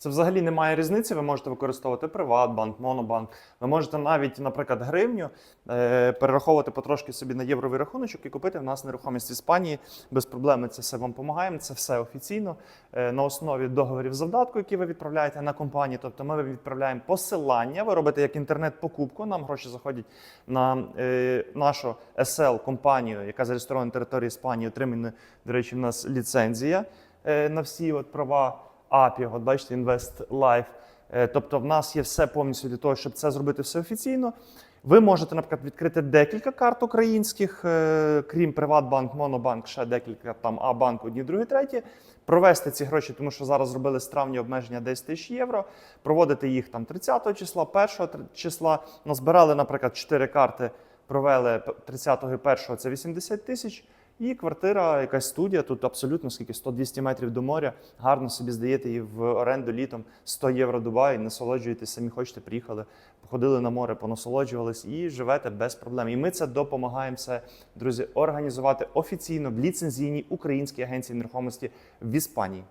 Це взагалі немає різниці. Ви можете використовувати Приватбанк, Монобанк. Ви можете навіть, наприклад, гривню е, перераховувати потрошки собі на євровий рахуночок і купити в нас нерухомість в Іспанії. Без проблем це все вам допомагаємо. Це все офіційно е, на основі договорів завдатку, які ви відправляєте на компанію. Тобто ми відправляємо посилання. Ви робите як інтернет-покупку. Нам гроші заходять на е, нашу SL компанію, яка зареєстрована на території Іспанії. Отримана, до речі, в нас ліцензія е, на всі от права. API, от бачите, Invest Life. Е, Тобто, в нас є все повністю для того, щоб це зробити все офіційно. Ви можете, наприклад, відкрити декілька карт українських, е, крім Приватбанк, Монобанк, ще декілька там А-банк, одні, другі, треті. Провести ці гроші, тому що зараз зробили з травня обмеження 10 тисяч євро. Проводити їх там 30 числа, 1 числа. Назбирали, наприклад, 4 карти, провели 30-го і 1-го це 80 тисяч. І квартира, якась студія, тут абсолютно скільки 100-200 метрів до моря. Гарно собі здаєте її в оренду літом 100 євро Дубай, насолоджуєтесь, самі хочете, приїхали, походили на море, понасолоджувались і живете без проблем. І ми це допомагаємо все, друзі, організувати офіційно в ліцензійній українській агенції нерухомості в Іспанії.